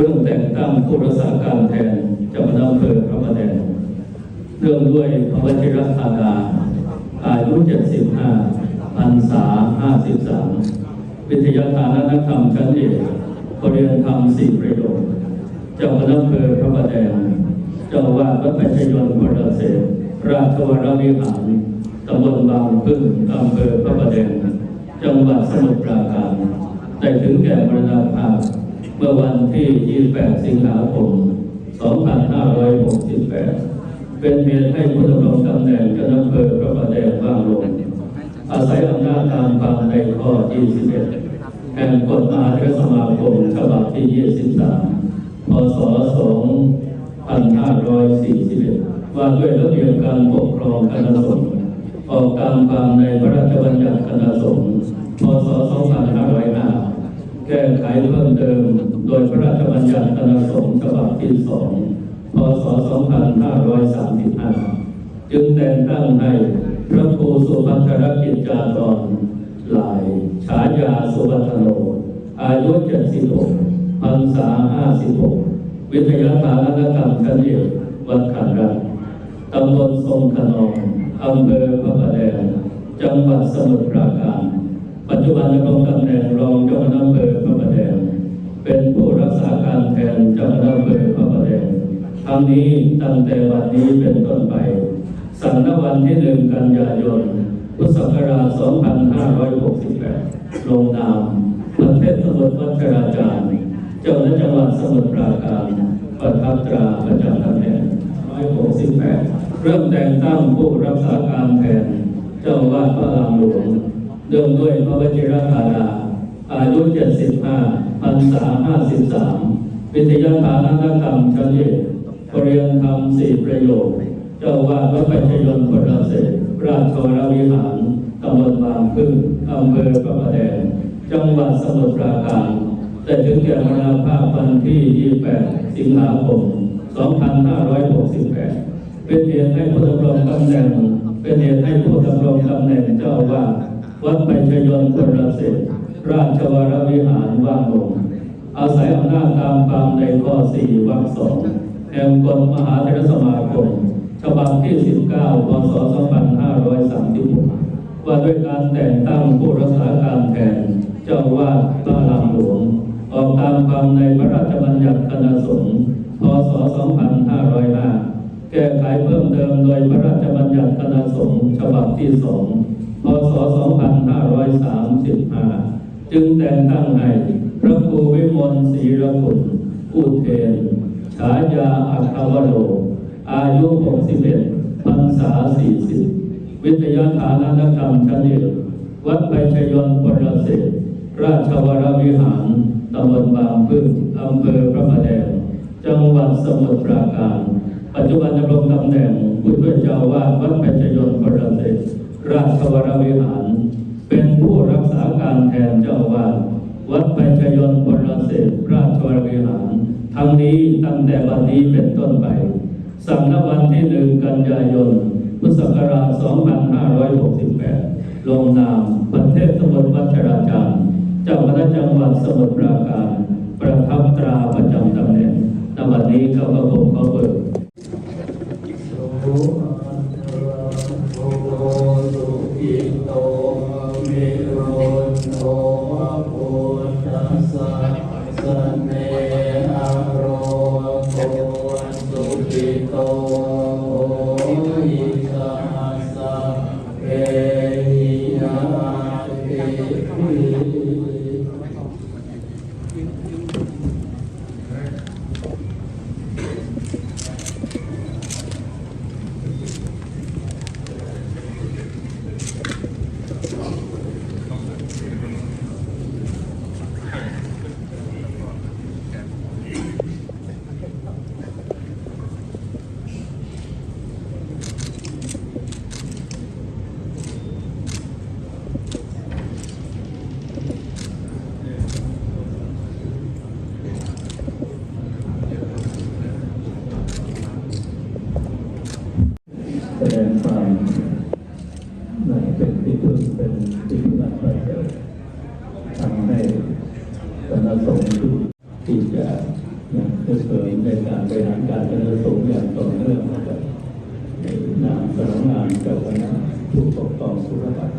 รื่องแต่งตั้งผู้รักษาการแทนเจ้าคณะอำเภอพระประแดงเรื่องด้วยพระวชิรธาดาอายุ 75พรรษา 53 วิทยาทานนักธรรมชั้นเอกปรริญญาธรรมสี่ประโยคเจ้าคณะอำเภอพระประแดงเจ้าวาดวัดปัจจยนต์พระเสศราชวรวิหารตำบลบางพึ่งอำเภอพระประแดงจังหวัดสมุทรปราการได้ถึงแก่มรณภาพ เมื่อวันที่ 28 สิงหาคม 2568 เป็นเหตุให้ผู้ดำรงตำแหน่งเจ้าหน้าที่อำเภอพระประแดงว่างลง อาศัยอำนาจตามความในข้อ 21 แห่งกฎมหาเถรสมาคมฉบับที่ 23 พศ 2541 ว่าด้วยระเบียบการปกครองคณะสงฆ์ออกตามความในพระราชบัญญัติคณะสงฆ์พศ 2505 แก้ไขเพิ่มเติม โดยพระราชบัญญัติคณะสงฆ์ฉบับที่2พศ 2535 จึงแต่งตั้งให้พระครูสุภัทรกิจจารรหลายฉายาสุภัทโนอายุ 76พรรษา 56 วิทยาฐานกรรมชั้นเอกวัดขันรัตตำบลทรงขนองอำเภอพระประแดงจังหวัดสมุทรปราการ ปัจจุบันดำรงตำแหน่งรองเจ้าคณะอำเภอพระประแดง เป็นผู้รักษาการแทนเจ้าคณะอำเภอพระประแดงทั้งนี้ตั้งแต่วันนี้เป็นต้นไป สันนวันที่หนึ่งกันยายน พุทธศักราช 2568 ลงนามประเทศสมุทรวัชราจารย์ เจ้าหน้าจังหวัดสมุทรปราการประทับตราประจำตำแหน่ง168 เริ่มแต่งตั้งผู้รักษาการแทน เจ้าวาดพระรามหลวง เนื่องด้วยพระวชิรธาดาอายุ 75พรรษา53 วิทยาฐานกรรมชั้นเอกปรริญญาธรรมสี่ประโยคเจ้าวาดวัดปัจจยนพระเสศราชวรวิหารตำบลบางพึ่งอำเภอพระประแดงจังหวัดสมุทรปราการแต่ถึงแก่มรณภาพวันที่ 28 สิงหาคม 2568 เป็นเหตุให้ผู้ดำรงตำแหน่ง เป็นเหตุให้ผู้ดำรงตำแหน่งเจ้าอาวาด วัดปัจจยนต์พระเสศราชวรวิหารว่างลงอาศัยอำนาจตามความในข้อ4วรรคสองแห่งกฎมหาเถรสมาคมฉบับที่ 19 พศ 2536 ว่าด้วยการแต่งตั้งผู้รักษาการแทน เจ้าวาดพระรามหลวง ออกตามความในพระราชบัญญัติคณะสงฆ์พศ 2505 แก้ไขเพิ่มเติมโดยพระราชบัญญัติคณะสงฆ์ฉบับที่2 พศ 2535 จึงแต่งตั้งให้พระครูวิมลศรีระคุณอุเทน ฉายาอัคาวโร อายุ 61พรรษา 40 วิทยาฐานนกรรมชั้นเอกวัดไพชยนต์ปรเสศราชวรวิหารตำบลบางพึ่งอำเภอพระประแดง จังหวัดสมุทรปราการ ปัจจุบันดำรงตำแหน่งผู้ช่วยเจ้าวาดวัดไพชยนต์ปรเสศ ราชวรวิหาร เป็นผู้รักษาการแทนเจ้าวาดวัดไพชยนต์ปรเสศราชวรวิหาร ทั้งนี้ตั้งแต่วันนี้เป็นต้นไปสั่งณวันที่หนึ่งกันยายนพุทธศักราช 2568 ลงนามประเทศสมุทรวัชราจารย์ เจ้าคณะจังหวัดสมุทรปราการ ประทับตราประจำตำแหน่งณวันนี้ข้าพระผมขอเปิด แส ดงความในเป็นที่พึ่งเป็นที่พึ่งอันประเสริฐทำให้คณะสงฆ์ที่จะนะเพื่อเสริมในการบริหารการคณะสงฆ์อย่างต่อเนื่องนะครับในนามสำนักงานเจ้าคณะผู้ปกครองสุรบัตร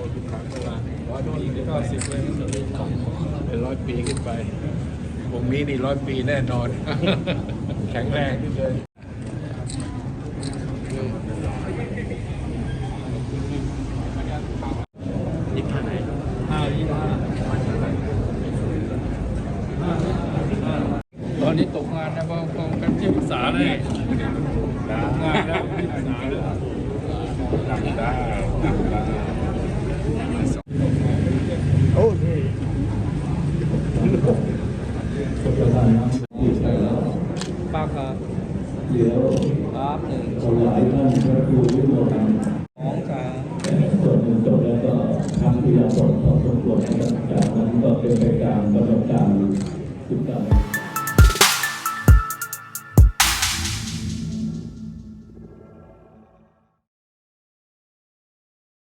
แข็งแรงร้อยปีก็สิบเลยเป็นร้อยปีขึ้นไปวงนี้นี่ร้อยปีแน่นอน แข็งแรงขึ้นเลยยี่ห้าไหนห้ายี่ห้าตอนนี้ตกงานนะเพราะเพราะเป็นที่ปรึกษาเลยตกงานแล้วที่ปรึกษาเลยดังได้ดังได้โอ้นี่ ประธานน้ำที่ไปแล้ว ป้าครับ เดี๋ยวครับหนึ่งถวายท่านพระครูวิโมทน์สองสามส่วนหนึ่งจบแล้วก็ทำที่เราสดต่อสมควรนะครับจากนั้นก็เป็นไปตามกำหนดการติดตาม